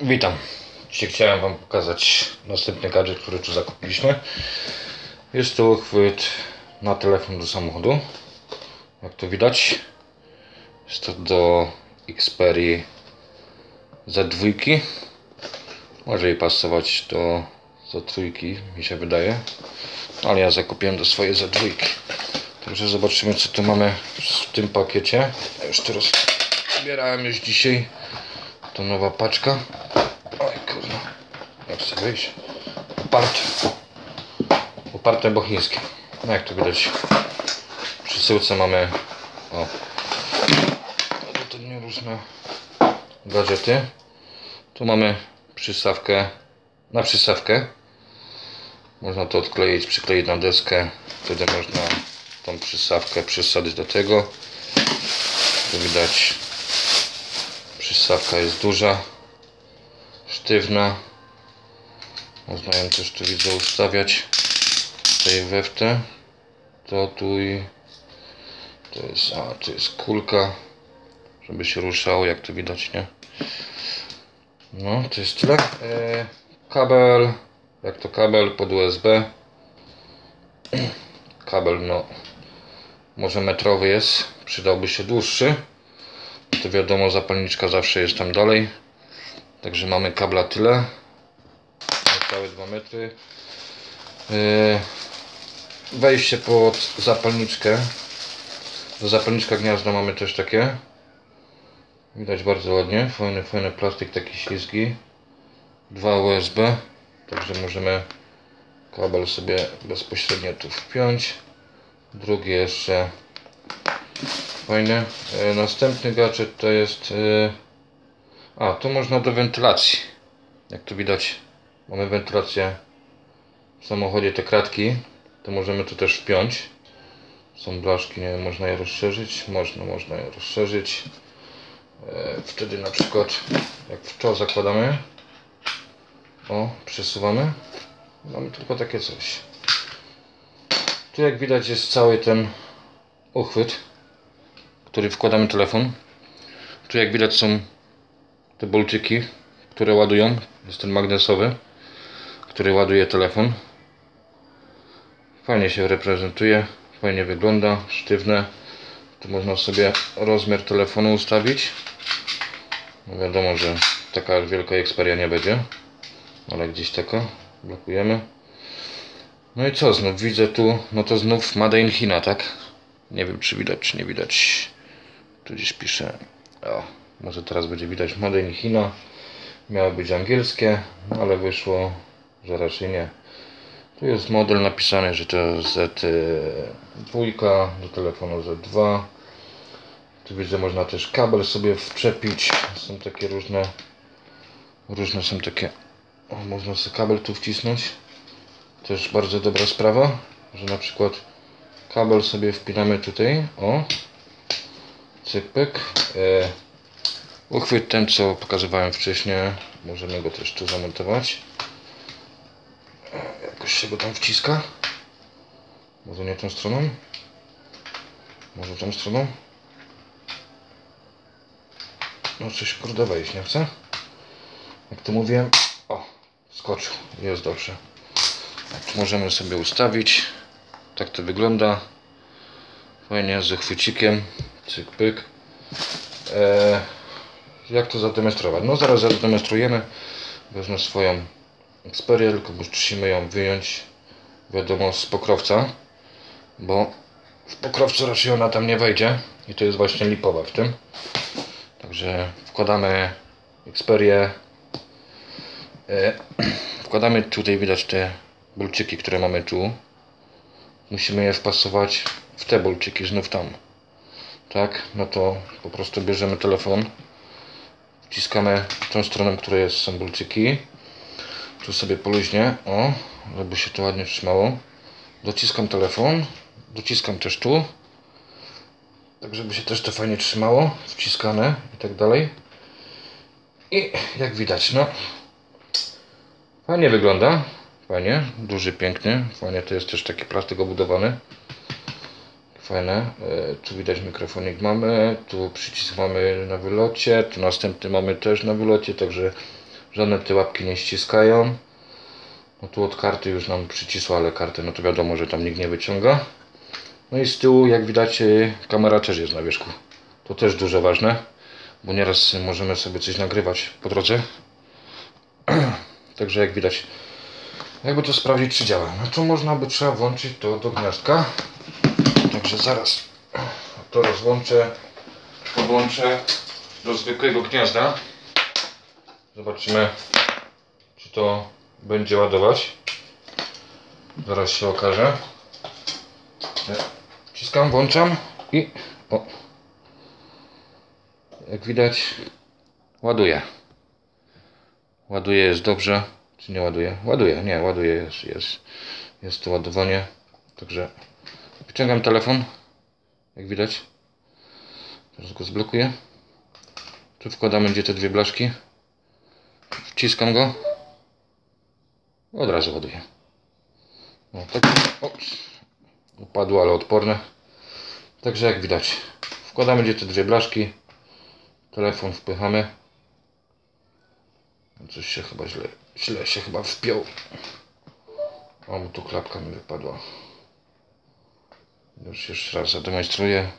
Witam. Dzisiaj chciałem Wam pokazać następny gadżet, który tu zakupiliśmy. Jest to uchwyt na telefon do samochodu. Jak to widać, jest to do Xperia Z2. Może jej pasować do Z3, mi się wydaje. Ale ja zakupiłem do swojej Z2. Także zobaczymy, co tu mamy w tym pakiecie. Ja już teraz zbierałem już dzisiaj. To nowa paczka. Chcę wyjść? Oparte. Oparte bochińskie. No jak to widać. W przesyłce mamy o tutaj różne gadżety. Tu mamy przystawkę na przystawkę. Można to odkleić, przykleić na deskę. Wtedy można tą przystawkę przysadzić do tego. Tu widać przystawka jest duża, sztywna. Można ją też tu widzę ustawiać. Tutaj weftę. To tu i to jest, a to jest kulka, żeby się ruszało, jak to widać, nie? No, to jest tyle. E, kabel, jak to kabel pod USB. Kabel, no, może metrowy jest, przydałby się dłuższy. To wiadomo, zapalniczka zawsze jest tam dalej. Także mamy kabla tyle. Całe 2 metry. Yy, Wejście pod zapalniczkę. Zapalniczka gniazda mamy też takie. Widać bardzo ładnie. Fajny, fajny plastik, taki ślizgi. Dwa USB. Także możemy kabel sobie bezpośrednio tu wpiąć. Drugi jeszcze fajny. E, następny gadżet to jest. E, a, tu można do wentylacji. Jak tu widać, mamy wentylację w samochodzie, te kratki. To możemy tu też wpiąć. Są blaszki, nie można je rozszerzyć. Można, można je rozszerzyć. E, wtedy na przykład, jak w to zakładamy, o, przesuwamy. Mamy tylko takie coś. Tu jak widać jest cały ten uchwyt który wkładamy telefon. Tu jak widać są te bolczyki, które ładują. Jest ten magnesowy, który ładuje telefon. Fajnie się reprezentuje, fajnie wygląda, sztywne. Tu można sobie rozmiar telefonu ustawić. No wiadomo, że taka wielka Xperia nie będzie, ale gdzieś taka blokujemy. No i co, znów widzę tu, no to znów Made in China, tak? Nie wiem czy widać, czy nie widać. Tu gdzieś piszę. O, może teraz będzie widać Made in China. Miało być angielskie, no ale wyszło, że raczej nie. Tu jest model napisany, że to Z2 do telefonu Z2. Tu widzę, można też kabel sobie wczepić. Są takie różne, różne są takie. O, można sobie kabel tu wcisnąć. Też bardzo dobra sprawa, że na przykład kabel sobie wpinamy tutaj. O, cyk pyk. E, uchwyt ten co pokazywałem wcześniej, możemy go też tu zamontować. Jakoś się go tam wciska. Może nie tą stroną? Może tą stroną? No coś kurde wejść nie chce. Jak to mówiłem, o, skoczył, jest dobrze. Tak, możemy sobie ustawić. Tak to wygląda. Fajnie z uchwycikiem. Cyk, pyk. E, jak to zademonstrować? No zaraz zademonstrujemy. Wezmę swoją Xperię, tylko musimy ją wyjąć, wiadomo, z pokrowca, bo w pokrowcu raczej ona tam nie wejdzie i to jest właśnie lipowa w tym. Także wkładamy Xperię. E, wkładamy tutaj, widać te bolczyki, które mamy tu. Musimy je wpasować w te bolczyki znów tam tak, no to po prostu bierzemy telefon, wciskamy tą stronę, która jest są bolczyki, tu sobie poluźnie, o, żeby się to ładnie trzymało, dociskam telefon, dociskam też tu, tak żeby się też to fajnie trzymało, wciskane i tak dalej. I jak widać, no, fajnie wygląda, fajnie, duży, piękny, fajnie to jest też taki plastik obudowany fajne. E, tu widać mikrofonik mamy, tu przycisk mamy na wylocie, tu następny mamy też na wylocie, także Żadne te łapki nie ściskają. No tu od karty już nam przycisła, ale kartę no to wiadomo, że tam nikt nie wyciąga. No i z tyłu jak widać y, kamera też jest na wierzchu. To też dużo ważne, bo nieraz możemy sobie coś nagrywać po drodze. Także jak widać, jakby to sprawdzić czy działa. No to można by trzeba włączyć to do gniazdka. Także zaraz to rozłączę, podłączę do zwykłego gniazda. Zobaczymy czy to będzie ładować. Zaraz się okaże. Wciskam, włączam i o. Jak widać ładuje. Ładuje jest dobrze. Czy nie ładuje? Ładuje, nie, ładuje jest, jest, jest to ładowanie. Także wyciągam telefon. Jak widać. Teraz go zblokuję. Tu wkładamy gdzie te dwie blaszki. Wciskam go. Od razu ładuje. No tak. O, upadło, ale odporne. Także jak widać. Wkładamy gdzie te dwie blaszki. Telefon wpychamy. Coś się chyba źle, źle się chyba wpiął. O, bo tu klapka mi wypadła. Już jeszcze raz zademonstruję.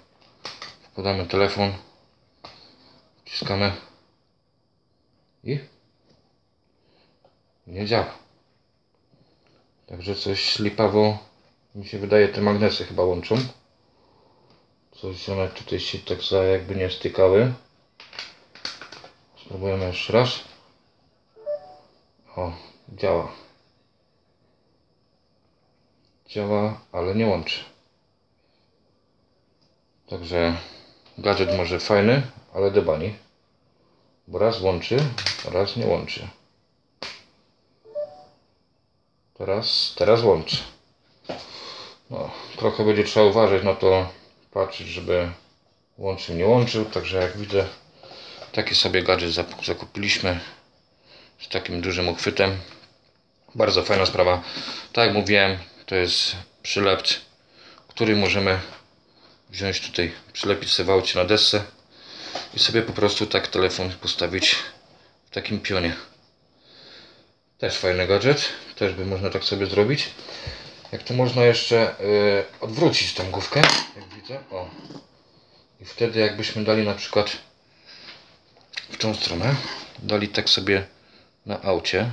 Wkładamy telefon. Wciskamy. I nie działa. Także coś lipawo mi się wydaje, te magnesy chyba łączą. Coś one tutaj się tak za jakby nie stykały. Spróbujemy jeszcze raz. O, działa. Działa, ale nie łączy. Także gadżet może fajny, ale debani. Bo raz łączy, raz nie łączy. Teraz, teraz łączy. No, trochę będzie trzeba uważać na to, patrzeć, żeby łączył, nie łączył. Także jak widzę, taki sobie gadżet zakupiliśmy z takim dużym uchwytem. Bardzo fajna sprawa. Tak jak mówiłem, to jest przylept, który możemy wziąć tutaj, przylepić sobie w na desce i sobie po prostu tak telefon postawić w takim pionie. Też fajny gadżet, też by można tak sobie zrobić. Jak to można jeszcze y, odwrócić tą główkę, jak widzę, o. I wtedy jakbyśmy dali na przykład w tą stronę, dali tak sobie na aucie,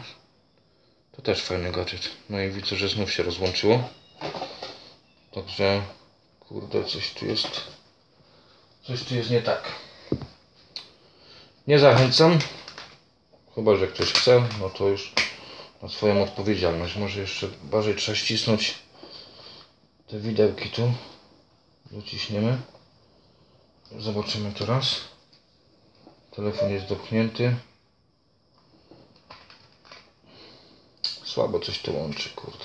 to też fajny gadżet. No i widzę, że znów się rozłączyło. Także, kurde, coś tu jest, coś tu jest nie tak. Nie zachęcam, chyba, że ktoś chce, no to już na swoją odpowiedzialność. Może jeszcze bardziej trzeba ścisnąć te widełki tu. Dociśniemy. Zobaczymy teraz. Telefon jest dopchnięty. Słabo coś tu łączy, kurde.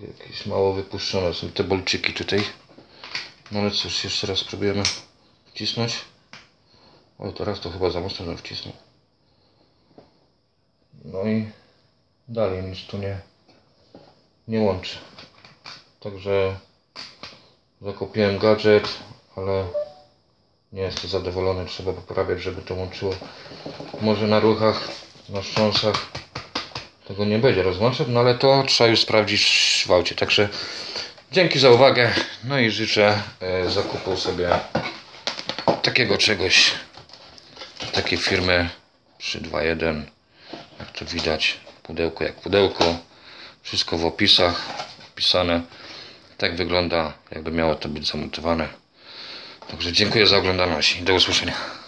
Jakieś mało wypuszczone są te bolczyki tutaj. No ale cóż, jeszcze raz spróbujemy wcisnąć. Oj, teraz to chyba za mocno wcisnął. No i dalej nic tu nie, nie łączy. Także zakupiłem gadżet, ale nie jestem zadowolony. Trzeba poprawiać, żeby to łączyło. Może na ruchach, na wstrząsach tego nie będzie rozłączać, no ale to trzeba już sprawdzić w aucie. Także dzięki za uwagę. No i życzę e, zakupu sobie takiego czegoś. Takiej firmy 321 jak to widać, pudełko jak pudełko, wszystko w opisach wpisane. Tak wygląda, jakby miało to być zamontowane. Także dziękuję za oglądanie i do usłyszenia.